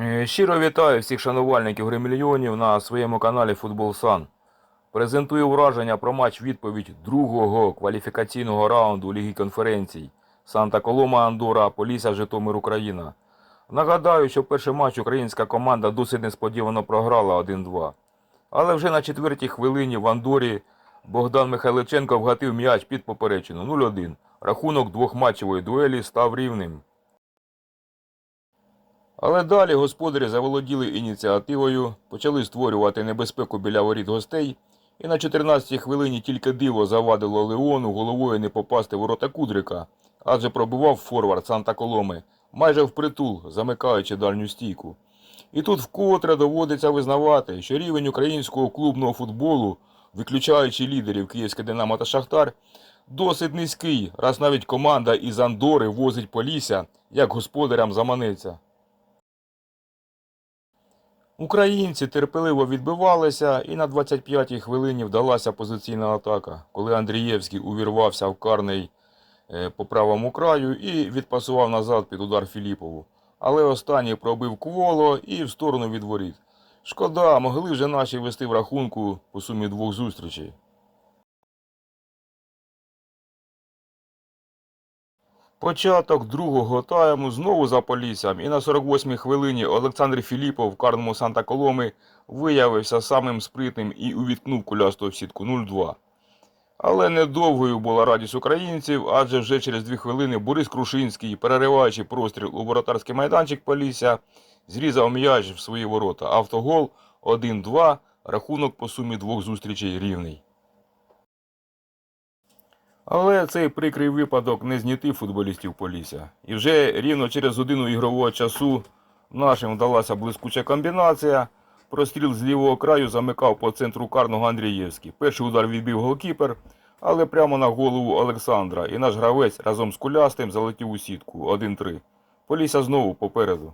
Е, Щиро вітаю всіх шанувальників гри мільйонів на своєму каналі Футбол Сан. Презентую враження про матч відповідь другого кваліфікаційного раунду Ліги конференцій Санта Колома Андора, Полісся Житомир Україна. Нагадаю, що перший матч українська команда досить несподівано програла 1-2. Але вже на четвертій хвилині в Андорі Богдан Михайличенко вгатив м'яч під поперечину 0-1. Рахунок двохматчевої дуелі став рівним. Але далі господарі заволоділи ініціативою, почали створювати небезпеку біля воріт гостей, і на 14-й хвилині тільки диво завадило Леону головою не попасти в ворота Кудрика, адже пробивав форвард Санта Коломи майже впритул, замикаючи дальню стійку. І тут вкотре доводиться визнавати, що рівень українського клубного футболу, виключаючи лідерів Київське Динамо та Шахтар, досить низький, раз навіть команда із Андори возить Полісся, як господарям заманеться. Українці терпеливо відбивалися, і на 25-й хвилині вдалася позиційна атака, коли Андрієвський увірвався в карний е, по правому краю і відпасував назад під удар Філіпову. Але останній пробив кволо і в сторону від воріт. Шкода, могли вже наші вести в рахунку по сумі двох зустрічей. Початок другого тайму знову за Поліссям, і на 48-й хвилині Олександр Філіпов в карному Санта Коломи виявився самим спритним і увіткнув кулясту в сітку 0-2. Але недовгою була радість українців, адже вже через дві хвилини Борис Крушинський, перериваючи простріл у воротарський майданчик Полісся, зрізав м'яч в свої ворота. Автогол 1-2, рахунок по сумі двох зустрічей рівний. Але цей прикрий випадок не знятив футболістів Полісся. І вже рівно через годину ігрового часу нашим вдалася блискуча комбінація. Простріл з лівого краю замикав по центру карного Андрієвський. Перший удар відбив голкіпер, але прямо на голову Олександра. І наш гравець разом з кулястим залетів у сітку 1-3. Полісся знову попереду.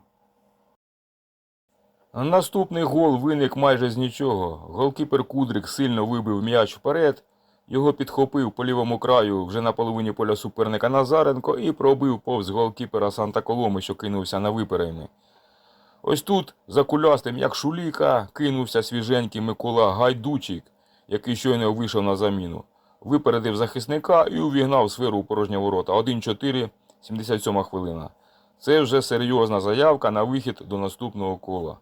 Наступний гол виник майже з нічого. Голкіпер Кудрик сильно вибив м'яч вперед. Його підхопив по лівому краю вже на половині поля суперника Назаренко і пробив повз голкіпера Санта Коломи, що кинувся на виперейми. Ось тут за кулястим, як шуліка, кинувся свіженький Микола Гайдучик, який щойно вийшов на заміну. Випередив захисника і увігнав сферу у порожні ворота. 1-4, 77 хвилина. Це вже серйозна заявка на вихід до наступного кола.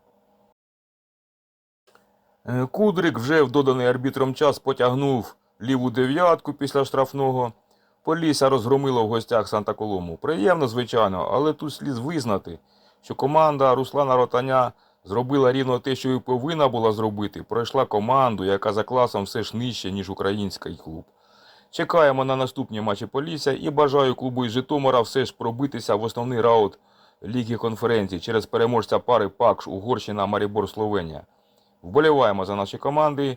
Е, Кудрик вже в доданий арбітром час потягнув ліву дев'ятку після штрафного. Полісся розгромило в гостях Санта Колому. Приємно, звичайно, але тут слід визнати, що команда Руслана Ротаня зробила рівно те, що і повинна була зробити. Пройшла команду, яка за класом все ж нижче, ніж український клуб. Чекаємо на наступні матчі Полісся і бажаю клубу із Житомира все ж пробитися в основний раунд Ліги конференцій через переможця пари Пакш Угорщина Марібор Словенія. Вболіваємо за наші команди.